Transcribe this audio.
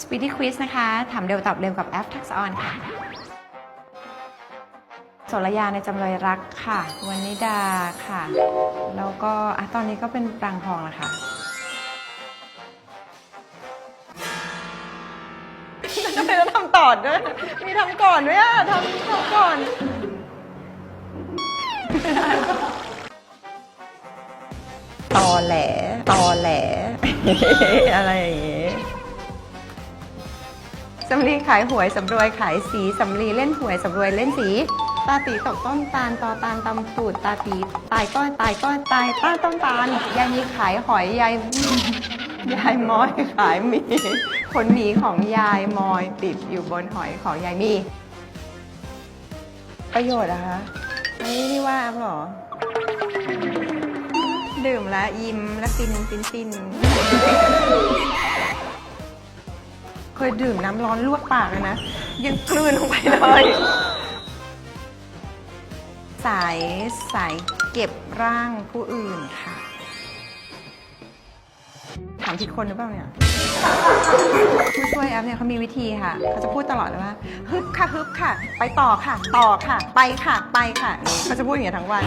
Speedy Quiz นะคะถามเร็วตอบเร็วกับแอปทักษออนค่ะโสรยาในจำเลยรักค่ะวันนิดาค่ะ แล้วก็อะตอนนี้ก็เป็นปรางทองแล้วค่ะทำไมต้องทำต่อด้วย มีทำก่อนด้วยอะทำทำก่อน ตอแหล ตอแหล อะไรอย่างงี้ สำลีขายหวยสำรวยขายสีสำลีเล่นหวยสำรวยเล่นสี ตาตีตกต้นตาลตอตาลตำตูดตาตีตายก็ตายก็ตายต้าต้นตาลยายมีขายหอยยายยายมอยขายมีขนหมีของยายมอยติดอยู่บนหอยของยายมี ประโยชน์อะคะไม่ได้ว่าหรอ ดื่มแล้วยิ้มแล้วฟินฟินฟิน เคยดื่มน้ำร้อนลวกปากเลยนะ ยังกลืนลงไปเลย สายสายเก็บร่างผู้อื่นค่ะ ถามผิดคนหรือเปล่าเนี่ยผู้ช่วยแอปเนี่ยเขามีวิธีค่ะเขาจะพูดตลอดเลยว่าฮึบค่ะฮึบค่ะ ไปต่อค่ะ ต่อค่ะ ไปค่ะ ไปค่ะนี่เขาจะพูดอย่างเงี้ยทั้งวัน